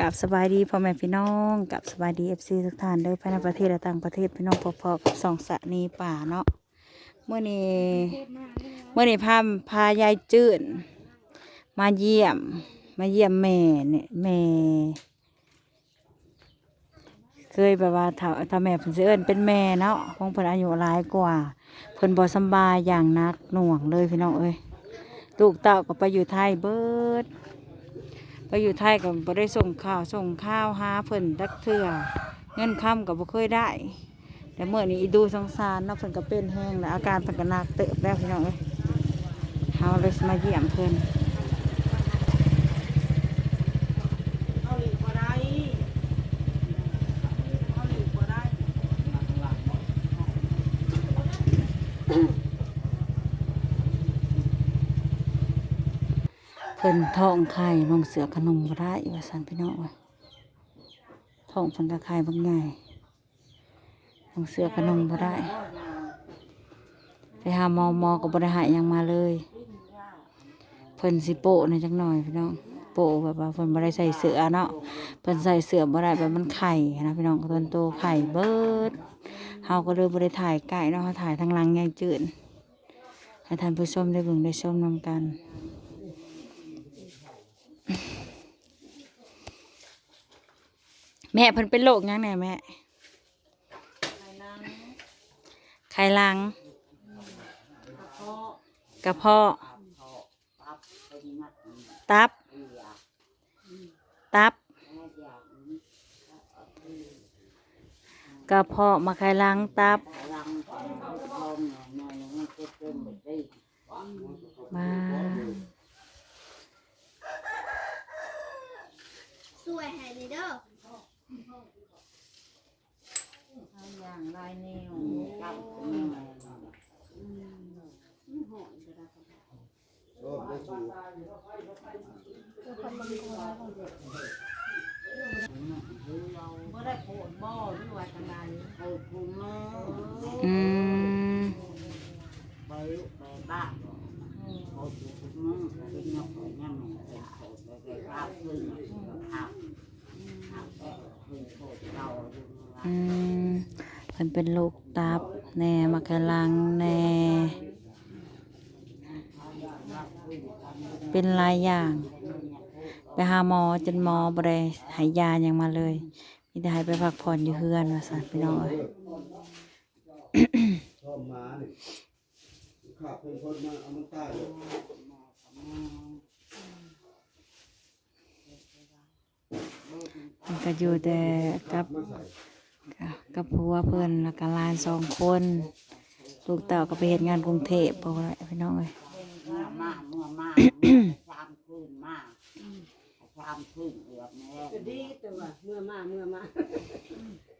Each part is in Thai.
กับสบายดีพ่อแม่พี่น้องกับสบายดีเอฟซีทุกท่านเด้อภายในประเทศและต่างประเทศพี่น้องพอๆกับสองสะนีป่าเนาะเมื่อนี้เมื่อนี้พาพายายจืดมาเยี่ยม มาเยี่ยมแม่เนี่ยแม่ เคยแบบว่าถ้าถ้าแม่เพิ่นสิเอิ้นเป็นแม่เนาะของเพิ่นอายุหลายกว่า เพิ่นบ่สำบายอย่างนักหน่วงเลยพี่น้องเอ้ยลูกเต้าก็ไปอยู่ไทยเบิด ไปอยู่ไทยก็บ่ได้ส่งข่าวส่งข้าวหาเพิ่นดักเทื่อเงินค่ำก็บ่เคยได้แต่เมื่อนี้อีดูสงสารเนาะเพิ่นก็เป็นแห้งแล้วอาการเพิ่นก็หนักเติบแล้วพี่น้องเอ้ยเฮาเลยมาเยี่ยมเพิ่น เอาหลีกบ่ได้เอาหลีกบ่ได้ เพิ่นท้องไข่ลงเสือขนมบ่ได้ว่าซั่นพี่น้องเอ้ยท้องเพิ่นก็ไข่บักใหญ่ลงเสือขนมบ่ได้ ไปหาหมอหมอก็บ่ได้หายหยังมาเลยเพิ่นสิโปะในจักหน่อยพี่น้องโปะแบบว่าเพิ่นบ่ได้ใส่เสื้อเนาะเพิ่นใส่เสื้อบ่ได้แบบมันไข่นะพี่น้องตอนโตไข่เบิดเฮาก็เลยบ่ได้ถ่ายใกล้เนาะเฮาถ่ายทางหลังยายจืดให้ท่านผู้ชมได้เบิ่งได้ชมนํกัน แม่เพิ่นเป็นโรคยังแน่แม่ไขลังกระเพาะตับ ตับ กระเพาะมาไขลังตับ มา สวยหายเลยเด้อ อย่างลายนิ้ว บ่ได้โผล่ บ่หรือว่าจังไดเออภูมิมืออืมไปไปบ้านเขาอยู่ภูมิมือเป็นนกยังเป็นโผล่ไปไปราบขึ้นครับครับแต่ขึ้นโผล่เราอยู่อืมเพิ่นเป็นโรคตับแน่มาไขลังแน่เป็นหลายอย่าง ไปหาหมอจนหมอบ่ได้ใหายยาหยังมาเลย มีแต่ให้ไปพักผ่อนอยู่เฮือนว่าซั่นพี่น้องเอ้ยชอบมาเนี่ยขับเป็นคนมาเอามันใต้มันก็อยู่แต่กับกับผัวเพิ่อนแล้วก็หลานสองคน ลูกเต่าก็ไปเฮ็ดงานกรุงเทพบ่ได้พี่น้องเอ้ย เมื่อมาเมื่อมาสามคืนมาสามคืนเอือบแม่ก็ดีแต่ว่าเมื่อมาเมื่อมา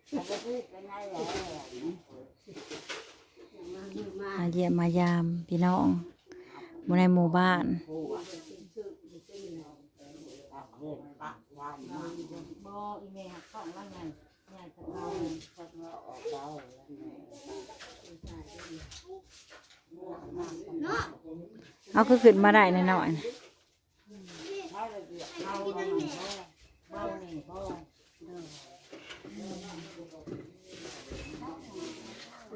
เขาก็พูดกันได้แล้วมาเมื่อมามาเยี่ยมมายามพี่น้องหมู่ในหมู่บ้านผู้ว่าตักเดินตักวานมาบ่อีแม่ข้องว่าไงใหญ่ตะเกาคนว่าออกเราเนาะเอาคือขึ้นมาได้หน่อยๆนะ เขาเลยเบียดเขาเลยเขาเนี่ยเขา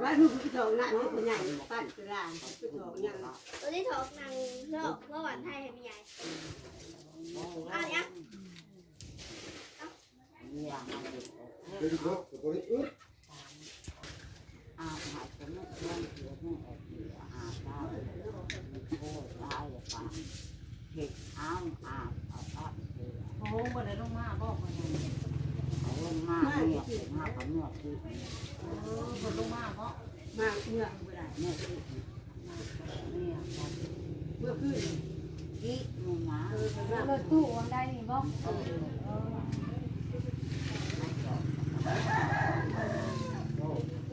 ว่าลูกไปถองหน้านี่คนใหญ่ปั้นกระดานไปถองยังตัวที่ถอกนางเลิกเมื่อวันไทยให้พี่ใหญ่เอาเนี่ยเนี่ยเดี๋ยวดูครับตัวนี้อึ๊ดอาหารจะไม่เคลื่อนเสียไม่แอบเสียอาได้โอ้ได้เลยป่ะเห็ดอ้ามอาเอาตัดเสียโอ้โหบ่ได้ลงมาบอกว่า งเขาลงมาเนี่ยมาเขาเมื่อที่เออบ่ลงมาเพราะมาเมื่อเมื่อไรเนี่ยที่เนี่ยเมื่อคืนที่มึงมาเออไปว่าเลิกตู้วันได้นี่บ่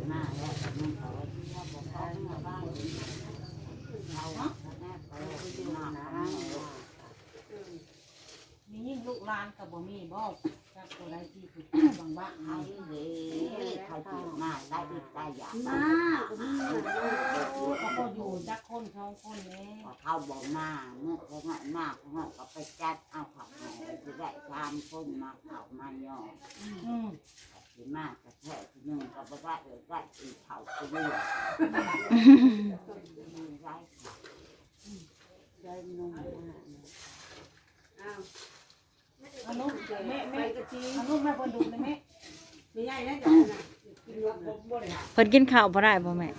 หน้าแล้วแต่มึงเขาที่ว่าบอกเขาเมื่อบ้านเราแม่ไปหน้า มียิ่งลูกหลานก็บ่มีบ่ ตัวได้ที่คือบางบ้านเขาเลยเขาจี บมาได้อีกได้อย่างมาก็มีมาเขาก็อยู่จักคนสองคนนี้เขาบอกมาเมื่อเขาหน่อยมากเขาก็ไปจัดเอาผักหอมจะได้สามคนมาเขามาย่ออืมสิมากกระแทกทีหนึ่งก็บ่ได้เลยได้อีกเขาไปเรื่อยได้ค่ะได้นมอ้าวอันนู้นแม่ไปแม่กะจีอันนู้นแม่คนดูเลยแม่ไม่ใหญ่นะจ๊ะ นะกินรสผมบ่ได้เพิ่นกินข้าวบ่ได้บ่แม่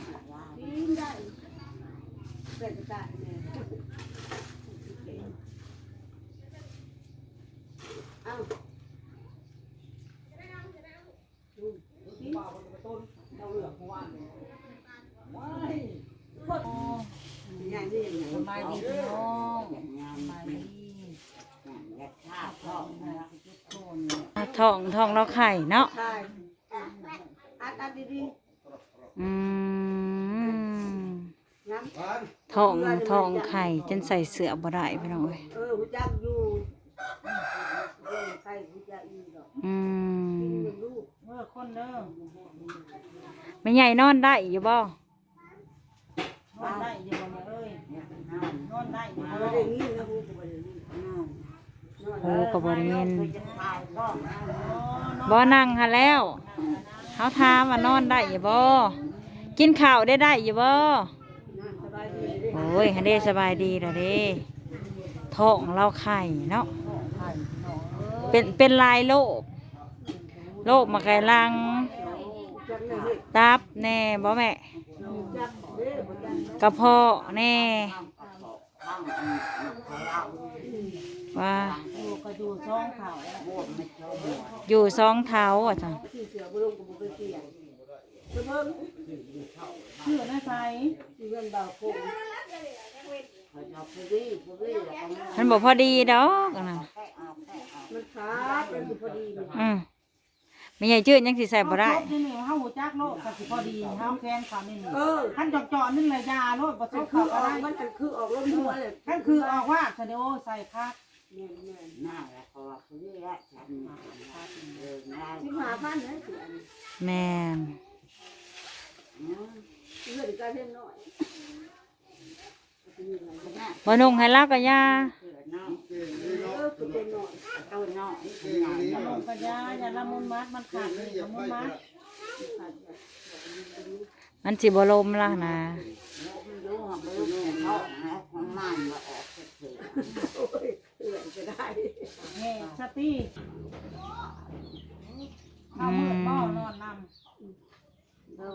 ท้องท้องเราไข่เนาะ ดอัดดีอืมๆน้ำบ้านท้องท้องไข่จนใส่เสื้อบ่ได้พี่น้องเอ้ยเออหูจักอยู่เออใครหูจักอยู่ดอกอืกินมเป็นลูกเมื่อคนเด้อแม่ใหญ่นอนได้อยู่บ่นอนได้อยู่บ่แม่เอ้ยนอนได้อยู่บ่บ่ได้ยินนะฮู้ก็บ่ได้ยินนอนนอนโอ้ก็บ่ได้ยินจะตายก็บ่นั่งหาแล้ว เฮาถามว่านอนได้อยู่บ่กินข้าวได้ได้อยู่บ่นอโอ้ยหันเด้สบายดีล้วเด้ท้องเราไข่เนาะเป็นเป็นลายโรคโรคมาไกลังจักเลยเฮ็ดตับแน่บ่แม่กระเพาะแน่ข้างข้างเขาเอาว่า ก็อยู่ช่องเขาบวมไม่เจอหัวอยู่สองเท้าอะจ้ะที่เสือบ่ลงก็บ่เคยเสียเพิ่นเบิ่งชื่อนะไสที่เงินบ่าวคงเขาจะไปรีบไปรีบแล้วมันบอกพอดีดอกอันน่ะแค่เอาแค่เอามันขาดเป็นพอดีนี่อืมไม่ใหญ่จืดยังสิใส่บ่ได้เฮาครบที่นี่เฮาหูจักโลกก็สิพอดีเฮาแค้นเขานี่นี่เออคันจอกๆนึงเลยยาโลดบ่ก็สุกคือเขาอก็อกได้มันอันคือออกลมหัวเลยคันคือออกว่าซะเด้อใส่คัก แม่นหน้าแล้วเขาว่าคือแล้วฉันเดินได้ๆสิบห้าพันนะสิอันนี้แม่นเงินก็เท่น้อยบ่นุ่งให้ลาก็ยาเสือน้องเก่งนี่เอเนาะอคือเป็นน้อยตัวน้องเก่งนี่ลเนาะงกระยาอย่าละมุนมัดมันเก่ขาดงเลนี่ยอย่าละมุไปนมัดมันสิบ่ลมล่ะนะรู้ว่าไม่รู้เขานะของมันมาออกเสือโอ้ยเอื่อยจะ ได้แม่สติเอามืดบ่นอนนำโอ้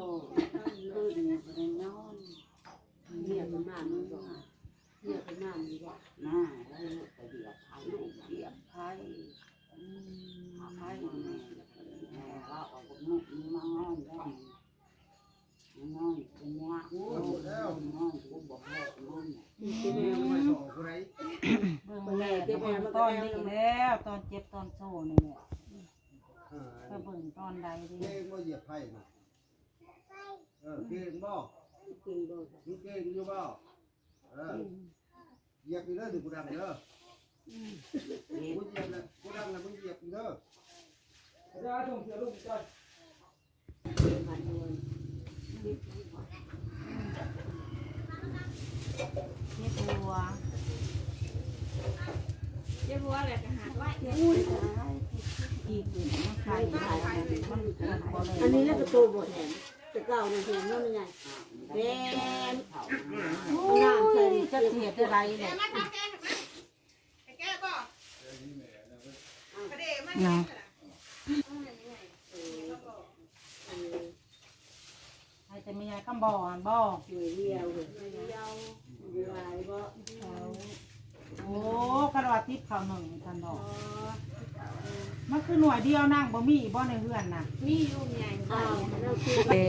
ขึ้นเนี่ยไปนอนเรียกมันมามันบอกเรียกมันมามันบอกหน้าแล้วไปเดียบไผ่เดียบไผ่ไผ่แม่ว่าออกมุกมานอนได้นอนเป็นยากนอนกูบอกให้นอน ที่แม่ ไม่สองคนไหน เบิ่งแม่เบิ่งตอนนี้แล้วตอน เจ็บตอนโซ่นี่แหละเออก็เบิ่งตอนใดดีเก่งบ่เหยียบไผ่นะเออเก่งบ่กินบ่มึงเก่งอยู่บ่เออเหยียบอยู่เด้อถึงกูดังเด้อกูเหยียบแล้วกูดังแล้วมึงเหยียบอยู่เด้อมันด้วยเจ็บหัว เดี๋ยวบัวอะไรกันหาไว้อีกมันไข่มันมันเกิดเลยอันนี้แล้วก็โตบ่แทนแต่เก่าเนี่ยเห็นนั่นไงแม่นโอ้ยจะเสียอะไรเนี่ยมาทำแกงแกงบ่ประเดี๋ยาะให้แต่ไม่ยาบ่อนบ่เหนื่อยเดียวเลยเดียวเดียวอะไรบ่โอ้กระดาษทิพย์เขาหนึ่งทันดอกมันคือหน่วยเดียวนั่งบ่มีบ่ในเฮือนน่ะมีอยู่ใหญ่อ้าวเราคือเอ้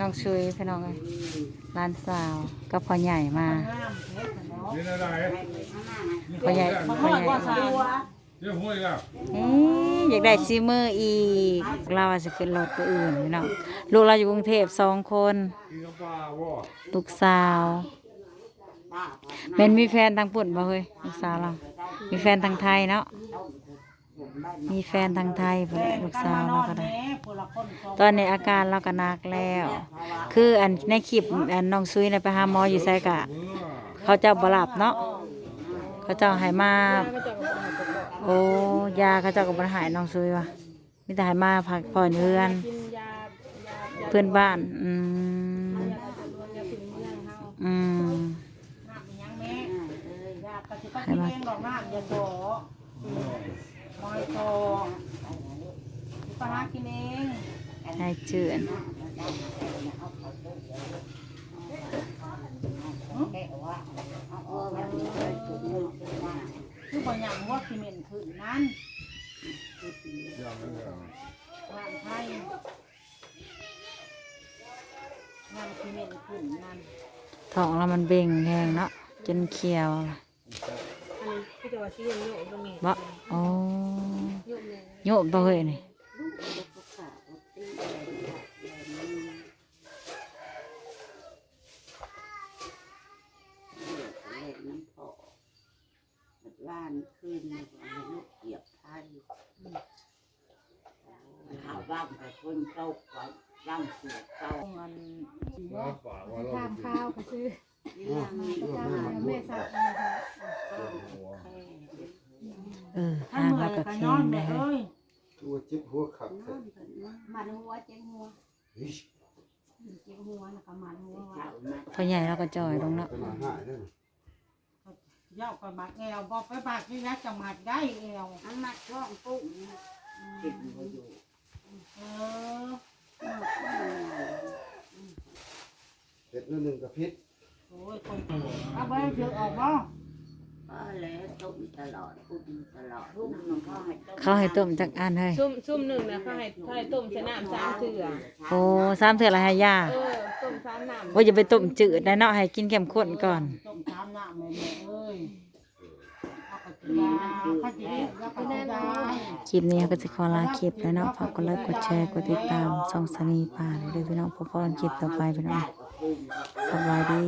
น้องชุยพี่น้องเอ้ยหลานสาวกับพ่อใหญ่มางามเฮ็ดทันดอกนี่อะไรพ่อใหญ่มันพ่อฮอดใหญ่ว่าซาเดี๋ยวห้วยแล้วเอ๊ะอยากได้ซีมืออีก เราว่าสิขึ้นรถตัวอื่นพี่น้องลูกเราอยู่กรุงเทพสองคนกินกับปลาบ่ลูกสาว แม่นมีแฟนทางปุ่นบ่เฮ้ยลูกสาวเรา มีแฟนทางไทยเนาะ มีแฟนทางไทยพิ่นแหละลูกสาวเราก็ได้ ตอนนี้อาการเราก็หนักแล้ว คืออันในคลิปอันน้องซุยน่ะไปหาหมออยู่ไสกะ เขาเจ้าบ่หลับเนาะ เขาเจ้าให้มา โอ้ยาเขาเจ้าก็บ่ได้ใหายน้องซุยว่ะมีแต่ให้มาพักผ่อนเรือน กินยายาเพื่อนบ้าน อืม ยาจำนวนยาถึงเมืองเฮา อืม น้ำอีหยังแม่ยากระสิก็กินเองดอกน้ำอย่าโตมอยโตสิไปหากินเองให้เจือนคือบ่หยังว่าสิเหม็นขึ้นนั้นอย่างนั้นอย่างร่างไทยงานสิเหม็นขึ้นนั้น ท้องเรามันเบ่งแห้งเนาะจนเขียวล่ะอันนี้ พี่จะว่าสิเรียนโยกก็แม่บ่โอ้โยกแม่โยบบ่เฮ้ยนี่ล้านขึ้นลูกเหยียบไทยข่าวบ้างแต่คนเจ้าก่อนร่างเสือเจ้ามันว่าฝากว่าเราทานข้าวก็ซื้อเรื่องนี้ก็ทานแม่สักนะคะ เออถ้าทางเมื่อเรายก็ก็แข็ย้องนได้แม่เฮ้ยเอ้ยตัวจิ๊บหัวขับเสร็จมันหัวเจ็งหัวอิ๊ชเจ็งหัวแล้วก็มันหัวว่าพ่อใหญ่เราก็จ่อยลงเนาะ เป็นมาหายได้เย้าก็บาดแอวบอกไปบาดนี่นะจะมาดได้แอวอันนักร้องปุ้งกินมาอยู่เออเห็ดนั่นหนึ่งกับพิษโอ้ยคนเอาไปเถือกออกบ่ ก็แล้วต้มตลอดปุ้มตลอดรุ่มมันก็ให้ต้มเขาให้ต้มจักอันเฮ้ยซุ่มซุ่มหนึ่งนะเขาให้เขาให้ต้มใส่น้ำสามเถื่อโอ้สามเถื่อละให้ยาเออต้มสามน้ำว่าจะไปต้มจืดได้เนาะให้กินเข้มข้นก่อนต้มชามน้ำแม่แม่เอ้ยเอาไปกินยาข้าจีแล้วก็ได้ได้คลิปนี้ก็จะขอลาคลิปแล้วเนาะฝากกดไลค์กดแชร์กดติดตามช่องสนีป่าเลยพี่น้องพบกันคลิปต่อไปพี่น้องได้ก็ปุ้มสบายดี